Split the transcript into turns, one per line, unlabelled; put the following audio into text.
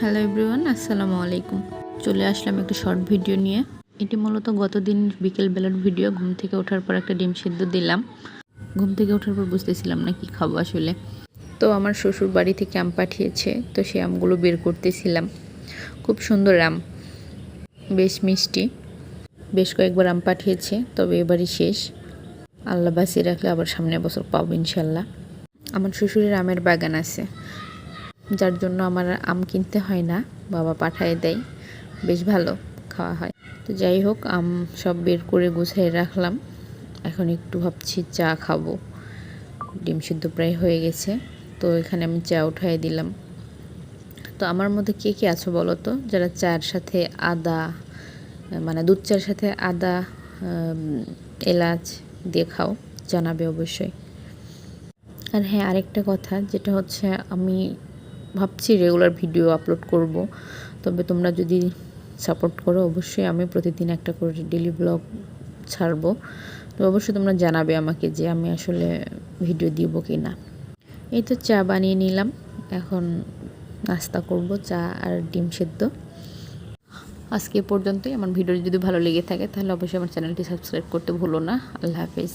Hello everyone আসসালামু আলাইকুম। চলে আসলাম একটা শর্ট ভিডিও নিয়ে। এটি মূলত গতদিন বিকেলবেলার ভিডিও ঘুম থেকে ওঠার পর একটা ডিম সিদ্ধ দিলাম। ঘুম থেকে ওঠার পর বুঝতেছিলাম না কি খাব আসলে। তো আমার শ্বশুর বাড়ি থেকে আম পাঠিয়েছে, তো সেই আমগুলো বের করতেছিলাম। খুব সুন্দর আম, বেশ মিষ্টি। বেশ কয়েকবার আম পাঠিয়েছে, তবে এবারই শেষ। আল্লাহ বাঁচিয়ে রাখলে আবার সামনের বছর পাবো ইনশাল্লাহ। আমার শ্বশুরের আমের বাগান আছে। যার জন্য আমার আম কিনতে হয় না, বাবা পাঠায় দেয়। বেশ ভালো খাওয়া হয়। তো যাই হোক, আম সব বের করে গুছিয়ে রাখলাম। এখন একটু ভাবছি চা খাব। ডিম সিদ্ধ প্রায় হয়ে গেছে। তো এখানে আমি চা উঠাই দিলাম। তো আমার মধ্যে কে কে আছো বলো তো? যারা চার সাথে আদা মানে দুধ চার সাথে আদা এলাচ দিয়ে খাও, জানাবে অবশ্যই। আর হ্যাঁ আরেকটা কথা, যেটা হচ্ছে আমি ভাবছি রেগুলার ভিডিও আপলোড করব। তবে তোমরা যদি সাপোর্ট করো, অবশ্যই আমি প্রতিদিন একটা করে ডেলি ব্লগ ছাড়বো। তো অবশ্যই তোমরা জানাবে আমাকে যে আমি আসলে ভিডিও দিব কি না এই তো চা বানিয়ে নিলাম। এখন নাস্তা করব, চা আর ডিম সেদ্ধ। আজকে পর্যন্তই। আমার ভিডিও যদি ভালো লেগে থাকে, তাহলে অবশ্যই আমার চ্যানেলটি সাবস্ক্রাইব করতে ভুলো না। আল্লাহ হাফিজ।